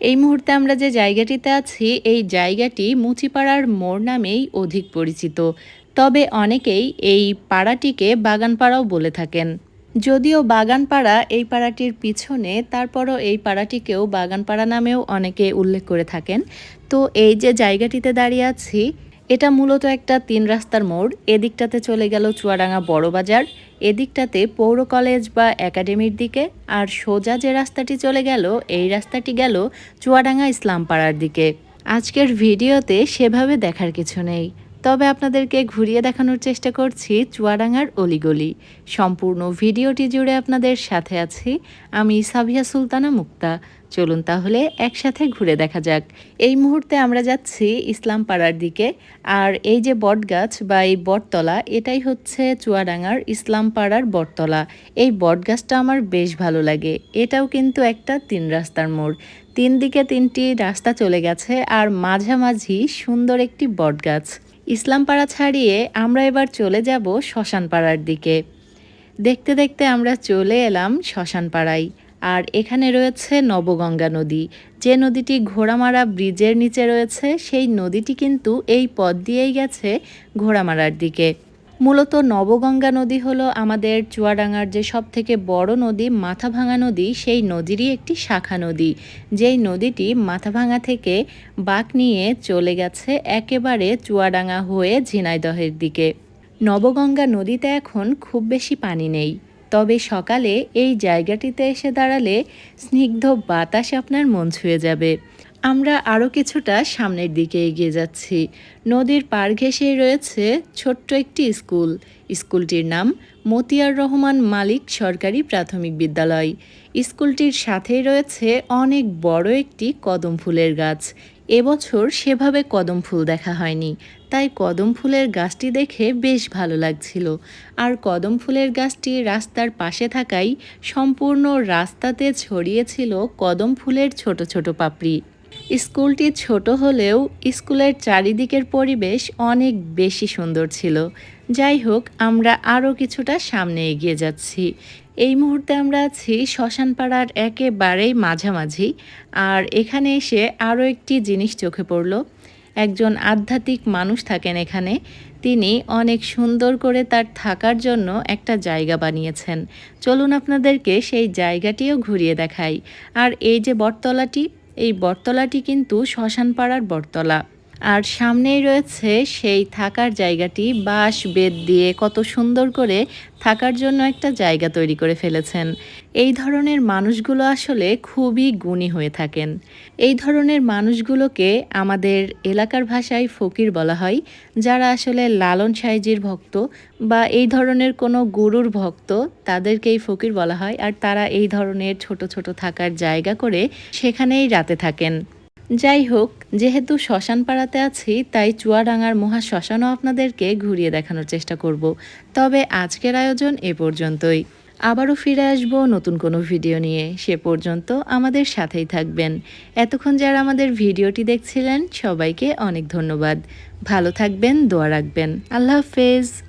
এই মুহূর্তে আমরা যে জায়গাটিতে আছি, এই জায়গাটি মুচিপাড়ার মোড় নামেই অধিক পরিচিত। তবে অনেকেই এই পাড়াটিকে বাগানপাড়াও বলে থাকেন। যদিও বাগানপাড়া এই পাড়াটির পিছনে, তারপরও এই পাড়াটিকেও বাগানপাড়া নামেও অনেকে উল্লেখ করে থাকেন। তো এই যে জায়গাটিতে দাঁড়িয়ে আছি এটা মূলত একটা তিন রাস্তার মোড়। এদিকটাতে চলে গেল চুয়াডাঙ্গা বড় বাজার, এদিকটাতে পৌর কলেজ বা একাডেমির দিকে, আর সোজা যে রাস্তাটি চলে গেল, এই রাস্তাটি গেল চুয়াডাঙ্গা ইসলাম পাড়ার দিকে। আজকের ভিডিওতে সেভাবে দেখার কিছু নেই। তবে আপনাদেরকে ঘুরিয়ে দেখানোর চেষ্টা করছি চুয়াডাঙ্গার অলিগলি। সম্পূর্ণ ভিডিওটি জুড়ে আপনাদের সাথে আছি আমি সাবিয়া সুলতানা মুক্তা। চলুন তাহলে একসাথে ঘুরে দেখা যাক। এই মুহূর্তে আমরা যাচ্ছি ইসলাম পাড়ার দিকে। আর এই যে বটগাছ বা এই বটতলা, এটাই হচ্ছে চুয়াডাঙ্গার ইসলাম পাড়ার বটতলা। এই বটগাছটা আমার বেশ ভালো লাগে। এটাও কিন্তু একটা তিন রাস্তার মোড়। তিন দিকে তিনটি রাস্তা চলে গেছে আর মাঝামাঝি সুন্দর একটি বটগাছ। ইসলামপাড়া ছাড়িয়ে আমরা এবার চলে যাব শ্মশানপাড়ার দিকে। দেখতে দেখতে আমরা চলে এলাম শ্মশানপাড়ায়। আর এখানে রয়েছে নবগঙ্গা নদী। যে নদীটি ঘোড়ামারা ব্রিজের নিচে রয়েছে, সেই নদীটি কিন্তু এই পথ দিয়েই গেছে ঘোড়ামারার দিকে। মূলত নবগঙ্গা নদী হলো আমাদের চুয়াডাঙ্গার যে সব থেকে বড় নদী মাথাভাঙা নদী, সেই নদীরই একটি শাখা নদী। যেই নদীটি মাথাভাঙা থেকে বাঁক নিয়ে চলে গেছে একেবারে চুয়াডাঙ্গা হয়ে ঝিনাইদহের দিকে। নবগঙ্গা নদীতে এখন খুব বেশি পানি নেই। তবে সকালে এই জায়গাটিতে এসে দাঁড়ালে স্নিগ্ধ বাতাস আপনার মন ছুঁয়ে যাবে। আমরা আরও কিছুটা সামনের দিকে এগিয়ে যাচ্ছি। নদীর পার ঘেঁষেই রয়েছে ছোট্ট একটি স্কুল। স্কুলটির নাম মতিয়ার রহমান মালিক সরকারি প্রাথমিক বিদ্যালয়। স্কুলটির সাথেই রয়েছে অনেক বড় একটি কদম ফুলের গাছ। এবছর সেভাবে কদম ফুল দেখা হয়নি, তাই কদম ফুলের গাছটি দেখে বেশ ভালো লাগছিল। আর কদম ফুলের গাছটি রাস্তার পাশে থাকাই সম্পূর্ণ রাস্তাতে ছড়িয়েছিল কদম ফুলের ছোট ছোট পাপড়ি। স্কুলটি ছোট হলেও স্কুলের চারিদিকের পরিবেশ অনেক বেশি সুন্দর ছিল। যাই হোক, আমরা আরও কিছুটা সামনে এগিয়ে যাচ্ছি। এই মুহূর্তে আমরা আছি শ্মশানপাড়ার একেবারেই মাঝামাঝি আর এখানে এসে আরও একটি জিনিস চোখে পড়ল। একজন আধ্যাত্মিক মানুষ থাকেন এখানে। তিনি অনেক সুন্দর করে তার থাকার জন্য একটা জায়গা বানিয়েছেন। চলুন আপনাদেরকে সেই জায়গাটিও ঘুরিয়ে দেখাই। আর এই যে বটতলাটি এই বটতলাটি কিন্তু শ্মশানপাড়ার বটতলা। আর সামনেই রয়েছে সেই থাকার জায়গাটি, বাঁশ বেদ দিয়ে কত সুন্দর করে থাকার জন্য একটা জায়গা তৈরি করে ফেলেছেন। এই ধরনের মানুষগুলো আসলে খুবই গুণী হয়ে থাকেন। এই ধরনের মানুষগুলোকে আমাদের এলাকার ভাষায় ফকির বলা হয়, যারা আসলে লালন সাইজির ভক্ত বা এই ধরনের কোনো গুরুর ভক্ত তাদেরকেই ফকির বলা হয়, আর তারা এই ধরনের ছোট ছোট থাকার জায়গা করে সেখানেই রাতে থাকেন। যাই হোক, যেহেতু শ্মশান পাড়াতে আছি, তাই চুয়াডাঙ্গার মহা শ্মশানও আপনাদেরকে ঘুরিয়ে দেখানোর চেষ্টা করব। তবে আজকের আয়োজন এ পর্যন্তই। আবারও ফিরে আসব নতুন কোনো ভিডিও নিয়ে। সে পর্যন্ত আমাদের সাথেই থাকবেন। এতক্ষণ যারা আমাদের ভিডিওটি দেখছিলেন, সবাইকে অনেক ধন্যবাদ। ভালো থাকবেন, দোয়া রাখবেন। আল্লাহ হাফেজ।